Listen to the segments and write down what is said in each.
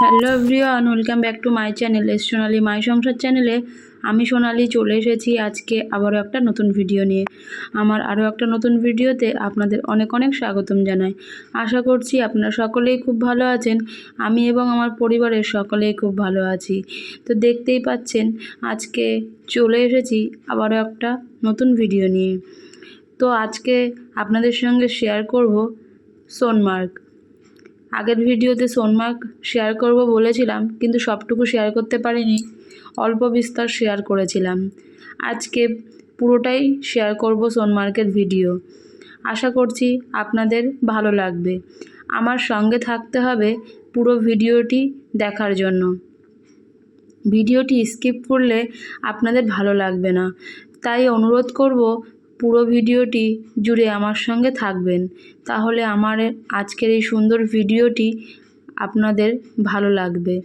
Hello everyone welcome back to my channel S Sonali my Sansar চ্যানেলে আমি সোনালি চলে এসেছি আজকে আবারও একটা নতুন ভিডিও নিয়ে। আমার আরও একটা নতুন ভিডিওতে আপনাদের অনেক অনেক স্বাগতম জানাই। আশা করছি আপনারা সকলেই খুব ভালো আছেন, আমি এবং আমার পরিবারের সকলেই খুব ভালো আছি। তো দেখতেই পাচ্ছেন, আজকে চলে এসেছি আবারও একটা নতুন ভিডিও নিয়ে। তো আজকে আপনাদের সঙ্গে শেয়ার করব সোনমার্গ। আগের ভিডিওতে সোনমার্গ শেয়ার করব বলেছিলাম, কিন্তু সবটুকু শেয়ার করতে পারিনি। অল্প বিস্তর শেয়ার করেছিলাম। আজকে পুরোটাই শেয়ার করব সোনমার্গের ভিডিও আশা করছি আপনাদের ভালো লাগবে। আমার সঙ্গে থাকতে হবে পুরো ভিডিওটি দেখার জন্য। ভিডিওটি স্কিপ করলে আপনাদের ভালো লাগবে না। তাই অনুরোধ করব পুরো ভিডিওটি জুড়ে আমার সঙ্গে থাকবেন। তাহলে আমার আজকের এই সুন্দর ভিডিওটি আপনাদের ভালো লাগবে।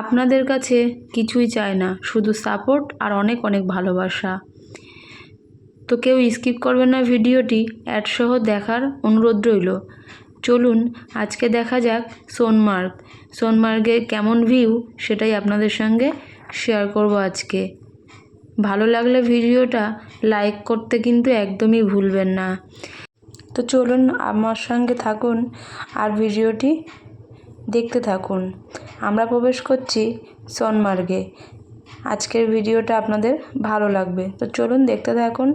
আপনাদের কাছে কিছুই চায় না, শুধু সাপোর্ট আর অনেক অনেক ভালোবাসা। তো কেউ স্কিপ করবেন না ভিডিওটি অ্যাডসহ দেখার অনুরোধ রইল। চলুন, আজকে দেখা যাক সোনমার্গ। সোনমার্গে কেমন ভিউ, সেটাই আপনাদের সঙ্গে শেয়ার করব আজকে। ভালো লাগলে ভিডিওটা লাইক করতে কিন্তু একদমই ভুলবেন না। তো চলুন আমার সঙ্গে থাকুন আর ভিডিওটি দেখতে থাকুন। আমরা প্রবেশ করছি সোনমার্গে। আজকের ভিডিওটা আপনাদের ভালো লাগবে। তো চলুন দেখতে থাকুন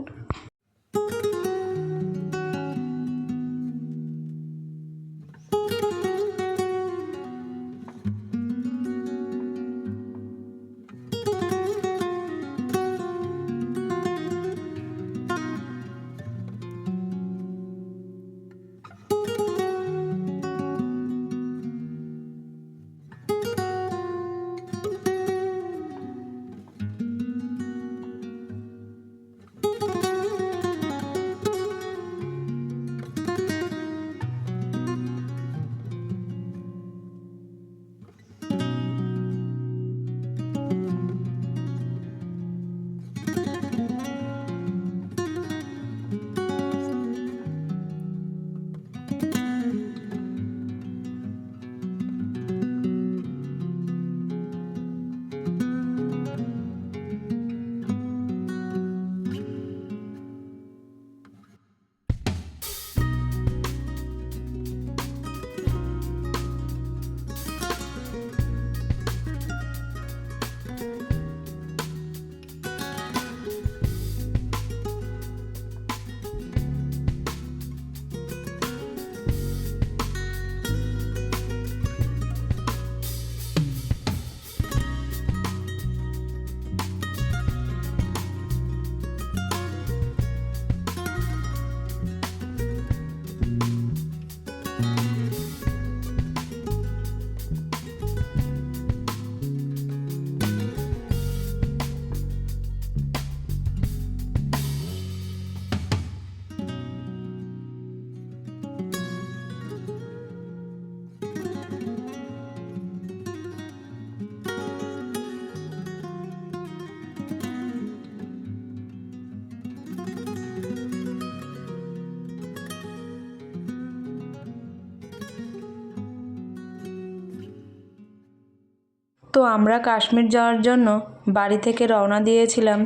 তো আমরা কাশ্মীর যাওয়ার জন্য বাড়ি থেকে রওনা দিয়েছিলাম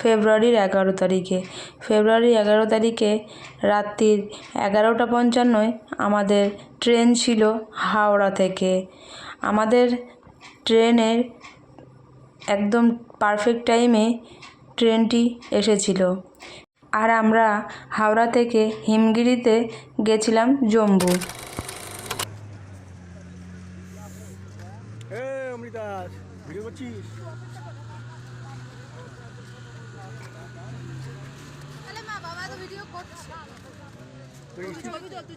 ফেব্রুয়ারির এগারো তারিখে। ফেব্রুয়ারির এগারো তারিখে রাত্রির এগারোটা পঞ্চান্নয় আমাদের ট্রেন ছিল হাওড়া থেকে। আমাদের ট্রেনের একদম পারফেক্ট টাইমে ট্রেনটি এসেছিল। আর আমরা হাওড়া থেকে হিমগিরিতে গেছিলাম জম্বু ভিডিও করছিস তাহলে মা বাবা তো ভিডিও করছে। তুই ছবি তো তুই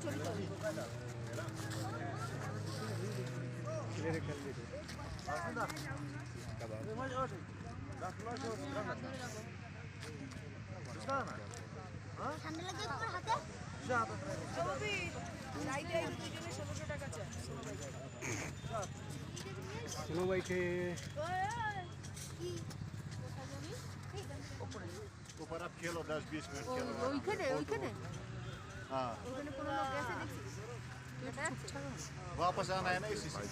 চলো বাইকে ऊपर आप खेलो दस बीस मिनट खेलो ওইখানে ওইখানে हाँ ওইখানে কোনো লোক গেছে দেখছিস वापस आना है ना इसी से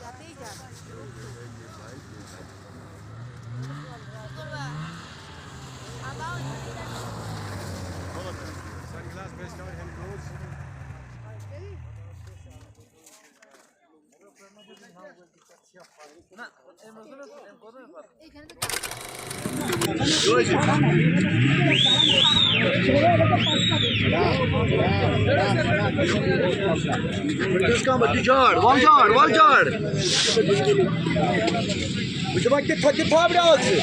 যাতেই যাক আবার सनग्लास बेस्ट और hand gloves One yard, one yard. Hocam git, git tabiri altı.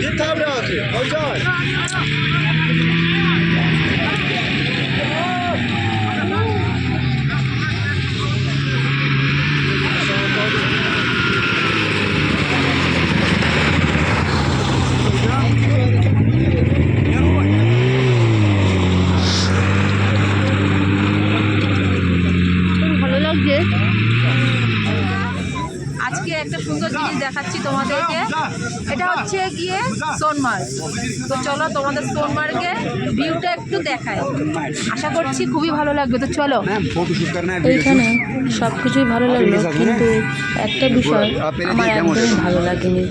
Git tabiri altı. One yard. Sonamarg. তো চলো তোমাদের সোনমার্গে ভিউটা একটু দেখায় আশা করছি খুবই ভালো লাগবে। তো চলো এইখানে সব কিছুই ভালো লাগল কিন্তু একটা বিষয় আমার একদমই ভালো লাগেনি।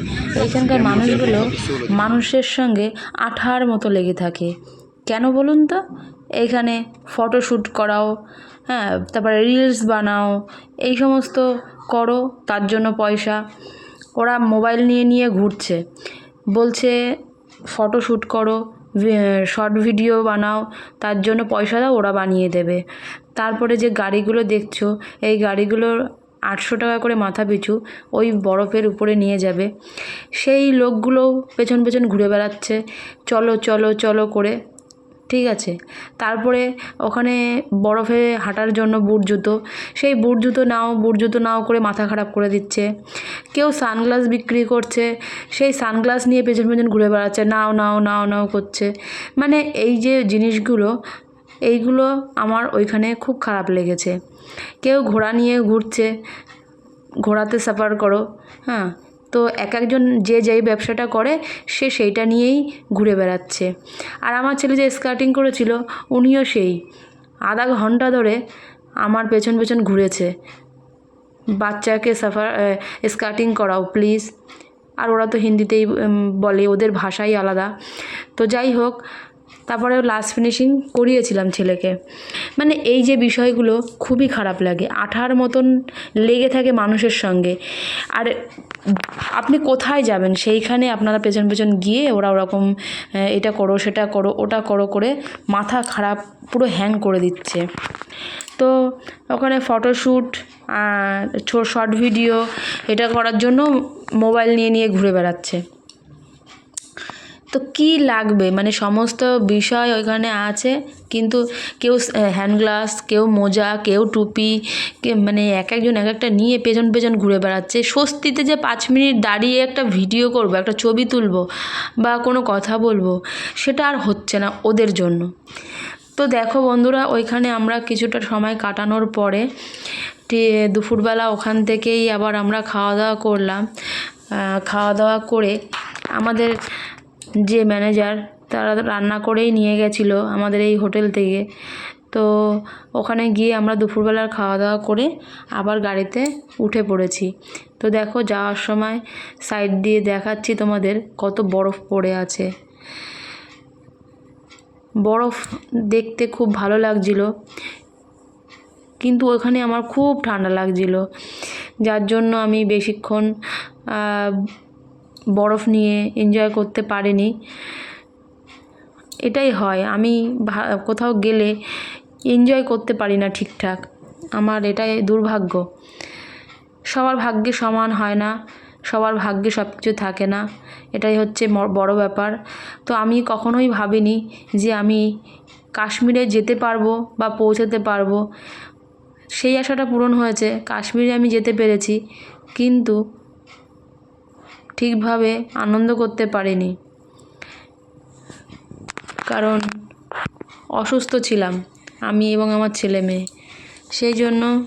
এইখানকার মানুষগুলো মানুষের সঙ্গে আঠার মতো লেগে থাকে। কেন বলুন তো? এইখানে ফটোশ্যুট করাও হ্যাঁ তারপরে রিলস বানাও এই সমস্ত করো তার জন্য পয়সা। ওরা মোবাইল নিয়ে নিয়ে ঘুরছে। বলছে ফটো শ্যুট করো শর্ট ভিডিও বানাও, তার জন্য পয়সা দাও, ওরা বানিয়ে দেবে। তারপরে যে গাড়িগুলো দেখছ, এই গাড়িগুলোর আটশো টাকা করে মাথা পিছু, ওই বরফের উপরে নিয়ে যাবে। সেই লোকগুলোও পেছন পেছন ঘুরে বেড়াচ্ছে। চলো চলো চলো করে ঠিক আছে। তারপরে ওখানে বরফে হাঁটার জন্য বুট জুতো। সেই বুট জুতো নাও, বুট জুতো নাও করে মাথা খারাপ করে দিচ্ছে। কেউ সানগ্লাস বিক্রি করছে। সেই সানগ্লাস নিয়ে পেছন পেছন ঘুরে বেড়াচ্ছে। নাও নাও নাও নাও করছে। মানে এই যে জিনিসগুলো, এইগুলো আমার ওইখানে খুব খারাপ লেগেছে। কেউ ঘোড়া নিয়ে ঘুরছে। ঘোড়াতে সাফার করো হ্যাঁ। তো এক একজন যে যেই ব্যবসাটা করে, সে সেইটা নিয়েই ঘুরে বেড়াচ্ছে। আর আমার ছেলে যে স্কার্টিং করেছিল, উনিও সেই। আধা ঘণ্টা ধরে আমার পেছন পেছন ঘুরেছে। বাচ্চাকে সাফার স্কার্টিং করাও প্লিজ আর ওরা তো হিন্দিতেই বলে, ওদের ভাষাই আলাদা। তো যাই হোক তারপরে লাস্ট ফিনিশিং করিয়েছিলাম ছেলেকে। মানে এই যে বিষয়গুলো খুবই খারাপ লাগে। আঠার মতন লেগে থাকে মানুষের সঙ্গে। আর আপনি কোথায় যাবেন? সেইখানে আপনারা পেছন পেছন গিয়ে ওরা ওরকম এটা করো, সেটা করো, ওটা করো করে মাথা খারাপ পুরো হ্যাং করে দিচ্ছে। তো ওখানে ফটোশ্যুট শর্ট ভিডিও এটা করার জন্য মোবাইল নিয়ে নিয়ে ঘুরে বেড়াচ্ছে। তো কি লাগবে? মানে সমস্ত বিষয় ওইখানে আছে, কিন্তু কেউ হ্যান্ড গ্লাস কেউ মোজা, কেউ টুপি মানে এক একজন এক একটা নিয়ে পেছন পেছন ঘুরে বেড়াচ্ছে। স্বস্তিতে যে পাঁচ মিনিট দাঁড়িয়ে একটা ভিডিও করব, একটা ছবি তুলবো বা কোনো কথা বলব, সেটা আর হচ্ছে না ওদের জন্য। তো দেখো বন্ধুরা, ওইখানে আমরা কিছুটা সময় কাটানোর পরে দুপুরবেলা ওখান থেকেই আবার আমরা খাওয়া দাওয়া করলাম। খাওয়া দাওয়া করে আমাদের যে ম্যানেজার তারা রান্না করেই নিয়ে গেছিল আমাদের এই হোটেল থেকে। তো ওখানে গিয়ে আমরা দুপুরবেলার খাওয়া দাওয়া করে আবার গাড়িতে উঠে পড়েছি। তো দেখো, যাওয়ার সময় সাইড দিয়ে দেখাচ্ছি তোমাদের কত বরফ পড়ে আছে। বরফ দেখতে খুব ভালো লাগছিল। কিন্তু ওখানে আমার খুব ঠান্ডা লাগছিল। যার জন্য আমি বেশিক্ষণ বরফ নিয়ে এনজয় করতে পারিনি। এটাই হয়। আমি কোথাও গেলে এনজয় করতে পারি না ঠিকঠাক। আমার এটাই দুর্ভাগ্য। সবার ভাগ্যে সমান হয় না, সবার ভাগ্যে সব কিছু থাকে না। এটাই হচ্ছে বড় ব্যাপার। তো আমি কখনোই ভাবিনি যে আমি কাশ্মীরে যেতে পারব বা পৌঁছাতে পারব। সেই আশাটা পূরণ হয়েছে। কাশ্মীরে আমি যেতে পেরেছি। কিন্তু ঠিকভাবে আনন্দ করতে পারিনি। কারণ অসুস্থ ছিলাম আমি এবং আমার ছেলে মেয়ে। সেই জন্য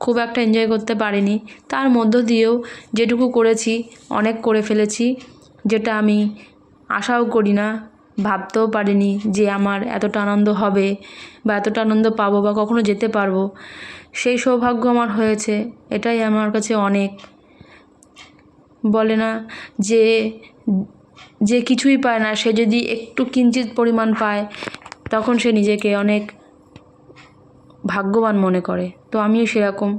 খুব একটা এনজয় করতে পারিনি। তার মধ্য দিয়েও যেটুকু করেছি, অনেক করে ফেলেছি, যেটা আমি আশাও করি না, ভাবতেও পারিনি যে আমার এতটা আনন্দ হবে বা এতটা আনন্দ পাবো বা কখনো যেতে পারব। সেই সৌভাগ্য আমার হয়েছে, এটাই আমার কাছে অনেক। বলে না যে যে কিছুই পায় না। সে যদি একটু কিঞ্চিত পরিমাণ পায়, তখন সে নিজেকে অনেক ভাগ্যবান মনে করে। তো আমিও সেরকম।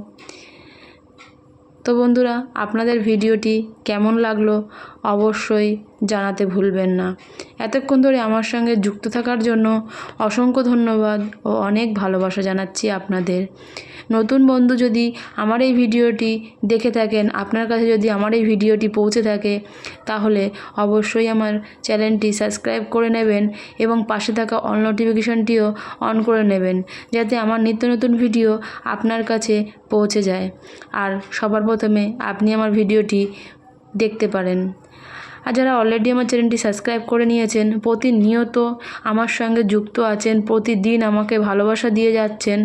তো বন্ধুরা, আপনাদের ভিডিওটি কেমন লাগল? অবশ্যই জানাতে ভুলবেন না। এতক্ষণ ধরে আমার সঙ্গে যুক্ত থাকার জন্য অসংখ্য ধন্যবাদ ও অনেক ভালোবাসা জানাচ্ছি আপনাদের। নতুন বন্ধু যদি আমার এই ভিডিওটি দেখে থাকেন, আপনার কাছে যদি আমার এই ভিডিওটি পৌঁছে থাকে, তাহলে অবশ্যই আমার চ্যানেলটি সাবস্ক্রাইব করে নেবেন এবং পাশে থাকা অল নোটিফিকেশনটিও অন করে নেবেন, যাতে আমার নিত্য নতুন ভিডিও আপনার কাছে পৌঁছে যায়। আর সবার প্রথমে আপনি আমার ভিডিওটি দেখতে পারেন। আর যারা অলরেডি আমার চ্যানেলটি সাবস্ক্রাইব করে নিয়েছেন, প্রতিনিয়ত আমার সঙ্গে যুক্ত আছেন, প্রতিদিন আমাকে ভালোবাসা দিয়ে যাচ্ছেন,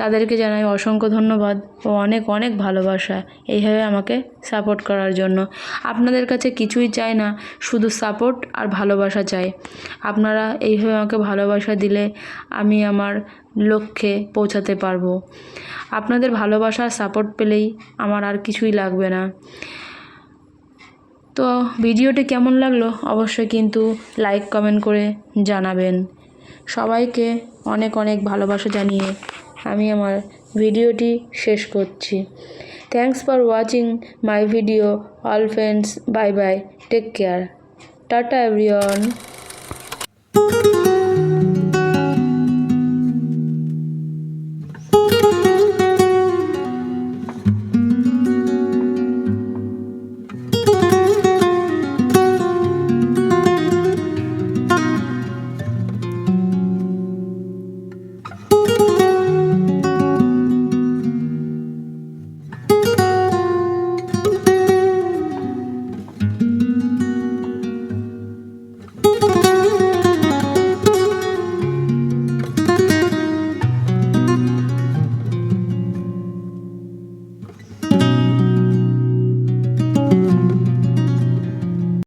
তাদেরকে জানাই অসংখ্য ধন্যবাদ ও অনেক অনেক ভালোবাসা এইভাবে আমাকে সাপোর্ট করার জন্য। আপনাদের কাছে কিছুই চাই না, শুধু সাপোর্ট আর ভালোবাসা চাই। আপনারা এইভাবে আমাকে ভালোবাসা দিলে আমি আমার লক্ষ্যে পৌঁছাতে পারব। আপনাদের ভালোবাসা সাপোর্ট পেলেই আমার আর কিছুই লাগবে না। তো ভিডিওটি কেমন লাগল অবশ্যই কিন্তু লাইক কমেন্ট করে জানাবেন। সবাইকে অনেক অনেক ভালোবাসা জানিয়ে আমি আমার ভিডিওটি শেষ করছি। Thanks for watching my video all friends bye bye take care tata everyone